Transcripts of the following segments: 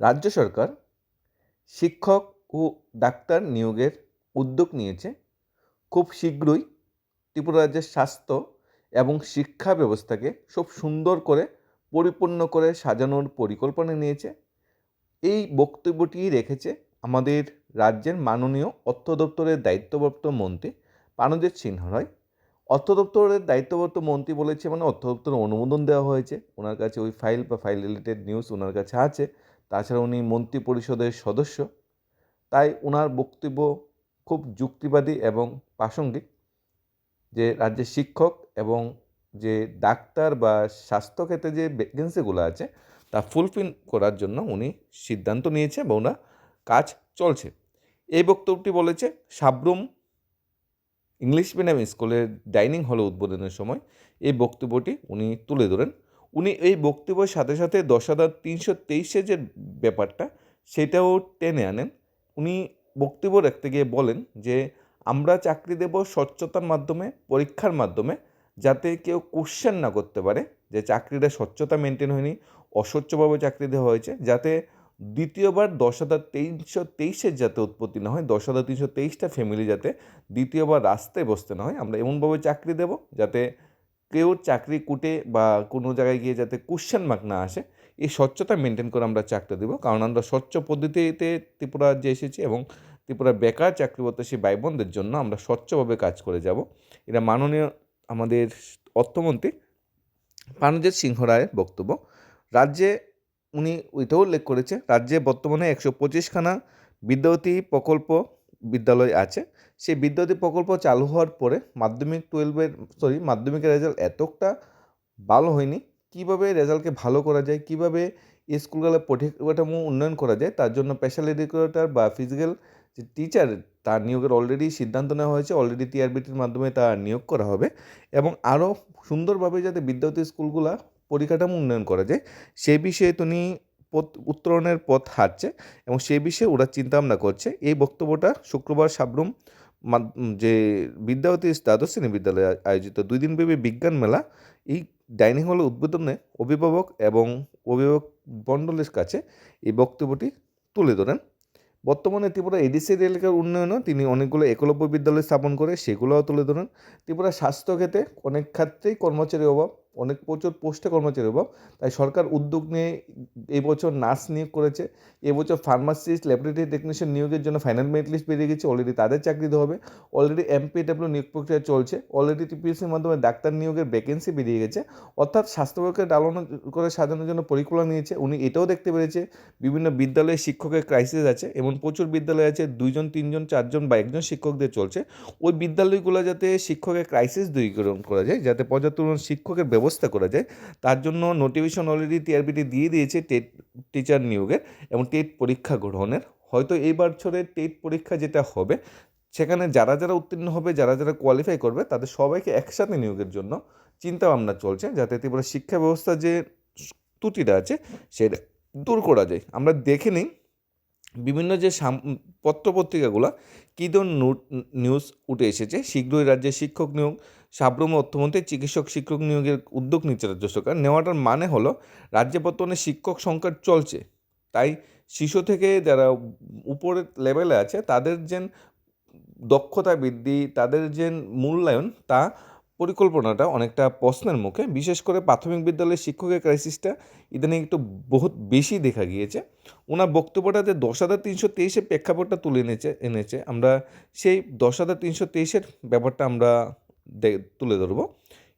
রাজ্য সরকার শিক্ষক ও ডাক্তার নিয়োগের উদ্যোগ নিয়েছে। খুব শীঘ্রই ত্রিপুরা রাজ্যের স্বাস্থ্য এবং শিক্ষা ব্যবস্থাকে খুব সুন্দর করে, পরিপূর্ণ করে সাজানোর পরিকল্পনা নিয়েছে। এই বক্তব্যটি রেখেছে আমাদের রাজ্যের মাননীয় অর্থ দপ্তরের দায়িত্বপ্রাপ্ত মন্ত্রী প্রাণজিৎ সিনহা রায়। অর্থ দপ্তরের দায়িত্বপ্রাপ্ত মন্ত্রী বলেছে মানে অর্থ দপ্তরের অনুমোদন দেওয়া হয়েছে। ওনার কাছে ওই ফাইল বা ফাইল রিলেটেড নিউজ ওনার কাছে আছে। তাছাড়া উনি মন্ত্রী পরিষদের সদস্য। তাই ওনার বক্তব্য খুব যুক্তিবাদী এবং প্রাসঙ্গিক। যে রাজ্যের শিক্ষক এবং যে ডাক্তার বা স্বাস্থ্যক্ষেত্রে যে ভ্যাকেন্সিগুলো আছে, তা ফুলফিল করার জন্য উনি সিদ্ধান্ত নিয়েছে বা ওনার কাজ চলছে। এই বক্তব্যটি বলেছে, সাবরুম ইংলিশ মিডিয়াম স্কুলের ডাইনিং হলে উদ্বোধনের সময় এই বক্তব্যটি উনি তুলে ধরেন। উনি এই বক্তব্যের সাথে সাথে দশ হাজার তিনশো তেইশে যে ব্যাপারটা, সেটাও টেনে আনেন। উনি বক্তব্য রাখতে গিয়ে বলেন যে, আমরা চাকরি দেব স্বচ্ছতার মাধ্যমে, পরীক্ষার মাধ্যমে, যাতে কেউ কোশ্চেন না করতে পারে যে চাকরিটা স্বচ্ছতা মেনটেন হয়নি, অস্বচ্ছভাবে চাকরি দেওয়া হয়েছে, যাতে দ্বিতীয়বার দশ হাজার তিনশো তেইশের যাতে উৎপত্তি না হয়, দশ হাজার তিনশো তেইশটা ফ্যামিলি যাতে দ্বিতীয়বার রাস্তায় বসতে না হয়, আমরা এমনভাবে চাকরি দেব যাতে কেউ চাকরি কুটে বা কোনো জায়গায় গিয়ে যাতে কোশ্চেন মার্ক না আসে, এই স্বচ্ছতা মেনটেন করে আমরা চাকরি দেবো। কারণ আমরা স্বচ্ছ পদ্ধতিতে ত্রিপুরা রাজ্যে এসেছি এবং ত্রিপুরা বেকার চাকরি প্রত্যাশী ভাই বোনদের জন্য আমরা স্বচ্ছভাবে কাজ করে যাব। এটা মাননীয় আমাদের অর্থমন্ত্রী প্রাণজিৎ সিংহ রায়ের বক্তব্য। রাজ্যে উনি ওইটাও উল্লেখ করেছে, রাজ্যে বর্তমানে একশো পঁচিশখানা বিদ্যাবতী প্রকল্প বিদ্যালয় আছে। সেই বিদ্যাবতী প্রকল্প চালু হওয়ার পরে মাধ্যমিক টুয়েলভের সরি মাধ্যমিকের রেজাল্ট এতটা ভালো হয়নি। কীভাবে রেজাল্টকে ভালো করা যায়? কীভাবে স্কুলগুলো পরিকাঠামো উন্নয়ন করা যায়? তার জন্য স্পেশাল এডুকেটর বা ফিজিক্যাল যে টিচার তার নিয়োগের অলরেডি সিদ্ধান্ত নেওয়া হয়েছে। অলরেডি টিআরবিটির মাধ্যমে তা নিয়োগ করা হবে। এবং আরও সুন্দরভাবে যাতে বিদ্যার্থী স্কুলগুলা পরিকাঠামো উন্নয়ন করা যায়। সেই বিষয়ে তিনি পথ, উত্তরণের পথ হারছে এবং সে বিষয়ে ওরা চিন্তাভাবনা করছে। এই বক্তব্যটা শুক্রবার সাবরুম যে বিদ্যাবতী দ্বাদশ শ্রেণি বিদ্যালয়ে আয়োজিত দুই দিনব্যাপী বিজ্ঞান মেলা, এই ডাইনিং হলের উদ্বোধনে অভিভাবক এবং অভিভাবক মণ্ডলের কাছে এই বক্তব্যটি তুলে ধরেন। বর্তমানে ত্রিপুরা এডিসি এলাকার উন্নয়নও তিনি অনেকগুলো একলব্য বিদ্যালয় স্থাপন করে সেগুলোও তুলে ধরেন। ত্রিপুরা স্বাস্থ্যক্ষেত্রে অনেক ক্ষেত্রেই কর্মচারীর অভাব। অনেক প্রচুর পোস্টে কর্মচারী অভাব তাই সরকার উদ্যোগ নিয়ে এবছর নার্স নিয়োগ করেছে। এবছর ফার্মাসিস্ট ল্যাবরেটরি টেকনিশিয়ান নিয়োগের জন্য ফাইনাল মেরিট লিস্ট বেরিয়ে গেছে। অলরেডি তাদের চাকরি দেওয়া হবে। অলরেডি এমপিডাব্লিউ নিয়োগ প্রক্রিয়া চলছে। অলরেডি টিপিএসসির মাধ্যমে ডাক্তার নিয়োগের ভ্যাকেন্সি বেরিয়ে গেছে। অর্থাৎ স্বাস্থ্য স্বাস্থ্যবাহীকে ডালনা করে সাজানোর জন্য পরিকল্পনা নিয়েছে। উনি এটাও দেখতে পেরেছে। বিভিন্ন বিদ্যালয়ে শিক্ষকের ক্রাইসিস আছে। এমন প্রচুর বিদ্যালয় আছে, দুইজন, তিনজন, চারজন বা একজন শিক্ষকদের চলছে। ওই বিদ্যালয়গুলো যাতে শিক্ষকের ক্রাইসিস দূরীকরণ করা যায়, যাতে পর্যাপ্ত শিক্ষকের ব্যবস্থা করা যায়। তার জন্য নোটিফিকেশন অলরেডি টিআরবিটি দিয়ে দিয়েছে টেট টিচার নিয়োগের এবং টেট পরীক্ষা গ্রহণের। হয়তো এই বছরের টেট পরীক্ষা যেটা হবে, সেখানে যারা যারা উত্তীর্ণ হবে, যারা যারা কোয়ালিফাই করবে, তাদের সবাইকে একসাথে নিয়োগের জন্য চিন্তা ভাবনা চলছে, যাতে ত্রিপুরা শিক্ষা ব্যবস্থা যে ত্রুটিটা আছে, সেটা দূর করা যায়। আমরা দেখে নিই বিভিন্ন যে পত্রপত্রিকাগুলো কী ধরনের নিউজ উঠে এসেছে, শীঘ্রই রাজ্যে শিক্ষক নিয়োগ, সাবরুম অর্থমন্ত্রী, চিকিৎসক, শিক্ষক নিয়োগের উদ্যোগ নিচ্ছে রাজ্য সরকার। নেওয়াটার মানে হলো, রাজ্যে বর্তমানে শিক্ষক সংকট চলছে। তাই শিশু থেকে যারা উপরের লেভেলে আছে, তাদের যে দক্ষতা বৃদ্ধি, তাদের যে মূল্যায়ন, তা পরিকল্পনাটা অনেকটা প্রশ্নের মুখে, বিশেষ করে প্রাথমিক বিদ্যালয়ের শিক্ষকের ক্রাইসিসটা ইদানিং একটু বহুত বেশি দেখা গিয়েছে। ওনার বক্তব্যটাতে দশ হাজার তিনশো তেইশের প্রেক্ষাপটটা তুলে এনেছে এনেছে, আমরা সেই দশ হাজার তিনশো তেইশের ব্যাপারটা আমরা তুলে ধরবো।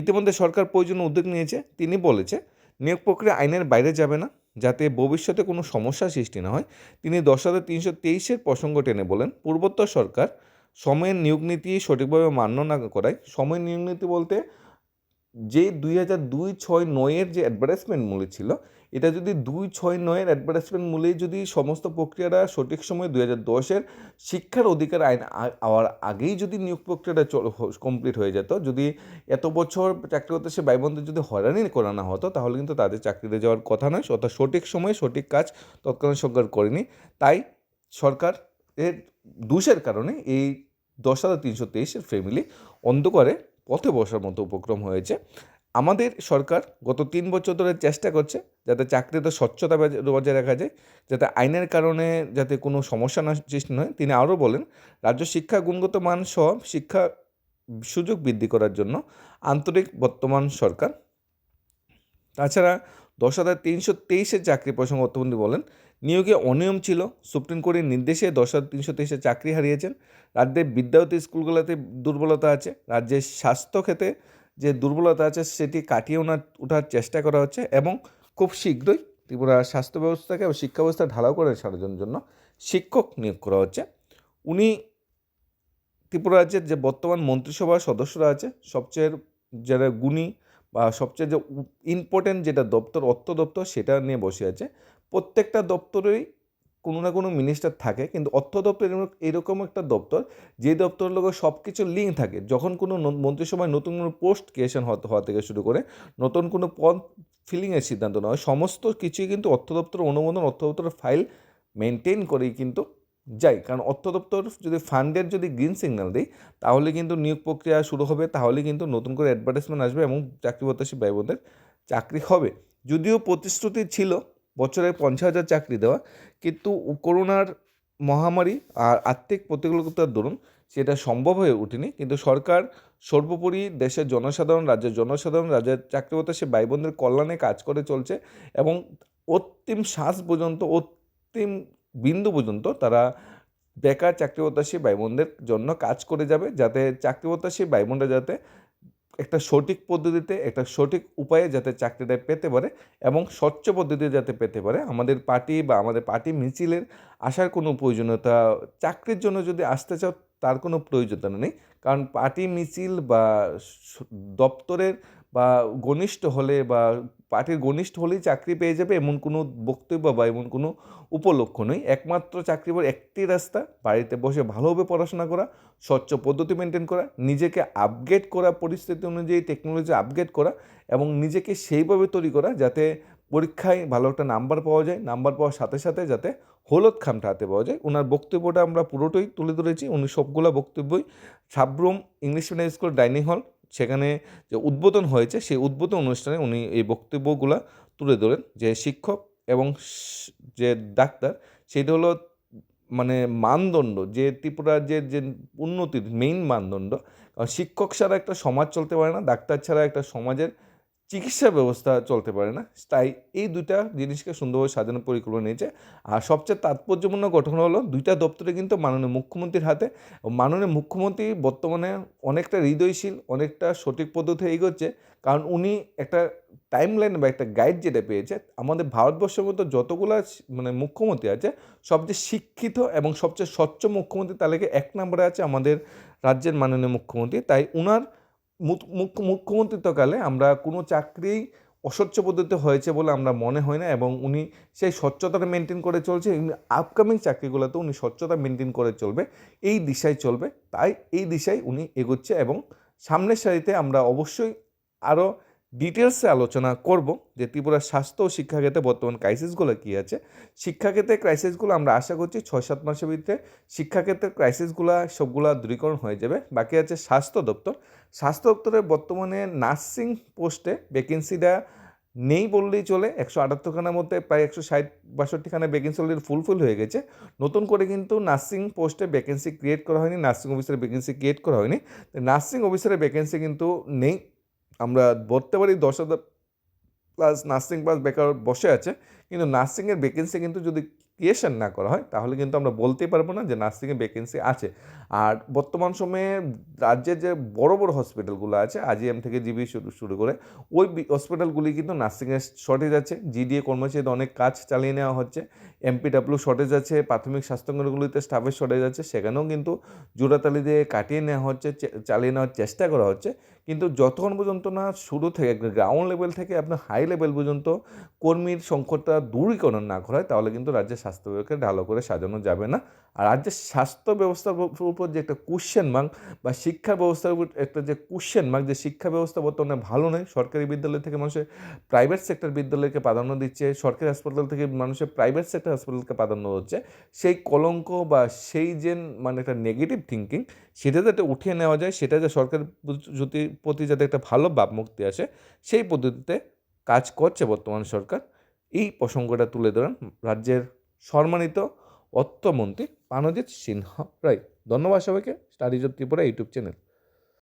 ইতিমধ্যে সরকার প্রয়োজনীয় উদ্যোগ নিয়েছে। তিনি বলেছে, নিয়োগ প্রক্রিয়া আইনের বাইরে যাবে না, যাতে ভবিষ্যতে কোনো সমস্যা সৃষ্টি না হয়। তিনি দশ হাজার তিনশো তেইশের প্রসঙ্গ টেনে বলেন, পূর্বোত্তর সরকার সময়ের নিয়োগ নীতি সঠিকভাবে মান্য না করায়। সময় নিয়োগ নীতি বলতে যে দুই হাজার দুই, ছয়, নয়ের যে অ্যাডভার্টাইজমেন্ট মূল্য ছিল, এটা যদি দুই, ছয়, নয়ের অ্যাডভার্টাইজমেন্ট মূল্যে যদি সমস্ত প্রক্রিয়াটা সঠিক সময় দুই হাজার দশের শিক্ষার অধিকার আইন আওয়ার আগেই যদি নিয়োগ প্রক্রিয়াটা কমপ্লিট হয়ে যেত, যদি এত বছর চাকরি করতে সে ভাইবোনদের যদি হয়রানি করানো হতো, তাহলে কিন্তু তাদের চাকরিতে যাওয়ার কথা নয়, অর্থাৎ সঠিক সময়ে সঠিক কাজ তৎকালীন সরকার করেনি। তাই সরকার এর দোষের কারণে এই দশ হাজার তিনশো তেইশের ফ্যামিলি অন্ধকারে পথে বসার মতো উপক্রম হয়েছে। আমাদের সরকার গত তিন বছর ধরে চেষ্টা করছে যাতে চাকরিতে স্বচ্ছতা বজায় রাখা যায়, যাতে আইনের কারণে যাতে কোনো সমস্যা না, সৃষ্টি নয় তিনি আরও বলেন, রাজ্য শিক্ষা গুণগত মান সহ শিক্ষা সুযোগ বৃদ্ধি করার জন্য আন্তরিক বর্তমান সরকার। তাছাড়া দশ হাজার তিনশো তেইশের চাকরি প্রসঙ্গে অর্থমন্ত্রী বলেন নিয়োগে অনিয়ম ছিল। সুপ্রিম কোর্টের নির্দেশে দশ হাজার তিনশো তেইশে চাকরি হারিয়েছেন। রাজ্যের বিদ্যাপতি স্কুলগুলোতে দুর্বলতা আছে। রাজ্যের স্বাস্থ্য ক্ষেত্রে যে দুর্বলতা আছে, সেটি কাটিয়ে ওনার, ওঠার চেষ্টা করা হচ্ছে এবং খুব শীঘ্রই ত্রিপুরা স্বাস্থ্য ব্যবস্থাকে এবং শিক্ষা ব্যবস্থা ঢালাও করে সারানোর জন্য শিক্ষক নিয়োগ করা হচ্ছে। উনি ত্রিপুরা রাজ্যের যে বর্তমান মন্ত্রিসভার সদস্যরা আছে, সবচেয়ে যারা গুণী বা সবচেয়ে যে ইম্পর্টেন্ট যেটা দপ্তর, অর্থ দপ্তর, সেটা নিয়ে বসে আছে। প্রত্যেকটা দপ্তরেই কোনো না কোনো মিনিস্টার থাকে, কিন্তু অর্থ দপ্তর এরকম একটা দপ্তর, যে দপ্তরের লোক সব কিছু লিঙ্ক থাকে। যখন কোনো মন্ত্রিসভায় নতুন কোনো পোস্ট ক্রিয়েশন হওয়া থেকে শুরু করে, নতুন কোনো পদ ফিলিংয়ের সিদ্ধান্ত নেওয়া, সমস্ত কিছুই কিন্তু অর্থ দপ্তর অনুমোদন, অর্থ দপ্তরের ফাইল মেনটেন করেই কিন্তু যায় কারণ অর্থ দপ্তর যদি ফান্ডের যদি গ্রিন সিগন্যাল দেয়, তাহলে কিন্তু নিয়োগ প্রক্রিয়া শুরু হবে, তাহলে কিন্তু নতুন করে অ্যাডভার্টাইজমেন্ট আসবে এবং চাকরি প্রত্যাশী ভাই বোনদের চাকরি হবে। যদিও প্রতিশ্রুতি ছিল বছরে পঞ্চাশ হাজার চাকরি দেওয়া, কিন্তু করোনার মহামারী আর আর্থিক প্রতিকূলতার দরুন সেটা সম্ভব হয়ে ওঠেনি। কিন্তু সরকার সর্বোপরি দেশের জনসাধারণ, রাজ্যের জনসাধারণ, রাজ্যের চাকরি প্রত্যাশী ভাই বোনদের কল্যাণে কাজ করে চলছে এবং অন্তিম শ্বাস পর্যন্ত অন্তিম বিন্দু পর্যন্ত তারা বেকার চাকরি প্রত্যাশী ভাইবোনদের জন্য কাজ করে যাবে যাতে চাকরি প্রত্যাশী ভাই যাতে একটা সঠিক পদ্ধতিতে, একটা সঠিক উপায়ে যাতে চাকরিটা পেতে পারে এবং স্বচ্ছ পদ্ধতিতে যাতে পেতে পারে। আমাদের পার্টি বা আমাদের পার্টি মিছিলের আসার কোনো প্রয়োজনীয়তা, চাকরির জন্য যদি আসতে চাও তার কোনো প্রয়োজনীয়তা নেই। কারণ পার্টি মিছিল বা দপ্তরের বা ঘনিষ্ঠ হলে বা পার্টির ঘনিষ্ঠ হলেই চাকরি পেয়ে যাবে এমন কোনো বক্তব্য বা এমন কোনো উপলক্ষ নেই। একমাত্র চাকরি পাওয়ার একটি রাস্তা, বাড়িতে বসে ভালোভাবে পড়াশোনা করা, স্বচ্ছ পদ্ধতি মেনটেন করা, নিজেকে আপগ্রেড করা, পরিস্থিতি অনুযায়ী টেকনোলজি আপগ্রেড করা এবং নিজেকে সেইভাবে তৈরি করা যাতে পরীক্ষায় ভালো একটা নাম্বার পাওয়া যায় নাম্বার পাওয়ার সাথে সাথে যাতে হলুদ খামটা হাতে পাওয়া যায়। ওনার বক্তব্যটা আমরা পুরোটাই তুলে ধরেছি। উনি সবগুলো বক্তব্যই Sabroom English medium school dining hall সেখানে যে উদ্বোধন হয়েছে, সেই উদ্বোধন অনুষ্ঠানে উনি এই বক্তব্যগুলো তুলে ধরেন যে শিক্ষক এবং যে ডাক্তার, সেটা হলো মানে মানদণ্ড, যে ত্রিপুরা যে যে উন্নতির মেইন মানদণ্ড। কারণ শিক্ষক ছাড়া একটা সমাজ চলতে পারে না, ডাক্তার ছাড়া একটা সমাজের চিকিৎসা ব্যবস্থা চলতে পারে না। তাই এই দুইটা জিনিসকে সুন্দরভাবে সাজানো পরিকল্পনা নিয়েছে। আর সবচেয়ে তাৎপর্যপূর্ণ গঠন হলো দুইটা দপ্তরে কিন্তু মাননীয় মুখ্যমন্ত্রীর হাতে। মাননীয় মুখ্যমন্ত্রী বর্তমানে অনেকটা হৃদয়শীল, অনেকটা সঠিক পদ্ধতি এগোচ্ছে। কারণ উনি একটা টাইমলাইন বা একটা গাইড যেটা পেয়েছে, আমাদের ভারতবর্ষের মধ্যে যতগুলো মানে মুখ্যমন্ত্রী আছে, সবচেয়ে শিক্ষিত এবং সবচেয়ে স্বচ্ছ মুখ্যমন্ত্রী তালিকায় এক নম্বরে আছে আমাদের রাজ্যের মাননীয় মুখ্যমন্ত্রী। তাই উনার মুখ্যমন্ত্রিত্বকালে আমরা কোনো চাকরি অস্বচ্ছ পদ্ধতিতে হয়েছে বলে আমরা মনে হয় না এবং উনি সেই স্বচ্ছতাটা মেনটেন করে চলছে। আপকামিং চাকরিগুলোতে উনি স্বচ্ছতা মেনটেন করে চলবে। এই দিশায় চলবে। তাই এই দিশায় উনি এগোচ্ছে এবং সামনের সারিতে আমরা অবশ্যই আরও ডিটেলসে আলোচনা করব যে ত্রিপুরার স্বাস্থ্য ও শিক্ষাক্ষেত্রে বর্তমান ক্রাইসিসগুলো কী আছে। শিক্ষাক্ষেত্রে ক্রাইসিসগুলো আমরা আশা করছি ছয় সাত মাসের ভিতরে শিক্ষাক্ষেত্রের ক্রাইসিসগুলো সবগুলা দূরীকরণ হয়ে যাবে। বাকি আছে স্বাস্থ্য দপ্তর। স্বাস্থ্য দপ্তরে বর্তমানে নার্সিং পোস্টে ভ্যাকেন্সিটা নেই বললেই চলে। একশো আটাত্তরখানার মধ্যে প্রায় একশো ষাট বাষট্টিখানা ভ্যাকেন্সি অলরেডি ফুলফিল হয়ে গেছে। নতুন করে কিন্তু নার্সিং পোস্টে ভ্যাকেন্সি ক্রিয়েট করা হয়নি নার্সিং অফিসারের ভ্যাকেন্সি ক্রিয়েট করা হয়নি। নার্সিং অফিসারের ভ্যাকেন্সি কিন্তু নেই। আমরা বলতে পারি দশ হাজার প্লাস নার্সিং প্লাস বেকার বসে আছে, কিন্তু নার্সিংয়ের ভ্যাকেন্সি কিন্তু যদি ক্রিয়েশন না করা হয়, তাহলে কিন্তু আমরা বলতেই পারব না যে নার্সিংয়ের ভ্যাকেন্সি আছে। আর বর্তমান সময়ে রাজ্যের যে বড় বড় হসপিটালগুলো আছে আজিএম থেকে জিবি শুরু শুরু করে, ওই হসপিটালগুলি কিন্তু নার্সিংয়ের শর্টেজ আছে। জিডিএ কর্মচারীদের অনেক কাজ চালিয়ে নেওয়া হচ্ছে। এমপিডাব্লিউ শর্টেজ আছে, প্রাথমিক স্বাস্থ্যকেন্দ্রগুলিতে স্টাফের শর্টেজ আছে, সেখানেও কিন্তু জোড়াতালি দিয়ে কাটিয়ে নেওয়া হচ্ছে চালিয়ে নেওয়ার চেষ্টা করা হচ্ছে। কিন্তু যতক্ষণ পর্যন্ত না শুরু থেকে গ্রাউন্ড লেভেল থেকে আপনার হাই লেভেল পর্যন্ত কর্মীর সংকটটা দূরীকরণ না করা হয় তাহলে কিন্তু রাজ্যের স্বাস্থ্য ব্যবস্থাকে ঢালো করে সাজানো যাবে না। আর রাজ্যের স্বাস্থ্য ব্যবস্থার উপর যে একটা কোশ্চেন মার্ক বা শিক্ষা ব্যবস্থার উপর একটা যে কোশ্চেন মার্ক যে শিক্ষা ব্যবস্থা বর্তমানে ভালো নয়, সরকারি বিদ্যালয় থেকে মানুষের প্রাইভেট সেক্টর বিদ্যালয়কে প্রাধান্য দিচ্ছে, সরকারি হাসপাতাল থেকে মানুষের প্রাইভেট সেক্টর হাসপাতালকে প্রাধান্য হচ্ছে। সেই কলঙ্ক বা সেই যে মানে একটা নেগেটিভ থিঙ্কিং সেটা যাতে উঠিয়ে নেওয়া যায়, সেটা যে সরকার প্রতি প্রতি যাতে একটা ভালো ভাবমুক্তি আসে, সেই পদ্ধতিতে কাজ করছে বর্তমান সরকার। এই প্রসঙ্গটা তুলে ধরেন রাজ্যের সম্মানিত অর্থমন্ত্রী পানজিৎ সিনহা। রায় ধন্যবাদ সবাইকে studies of Tripura YouTube channel.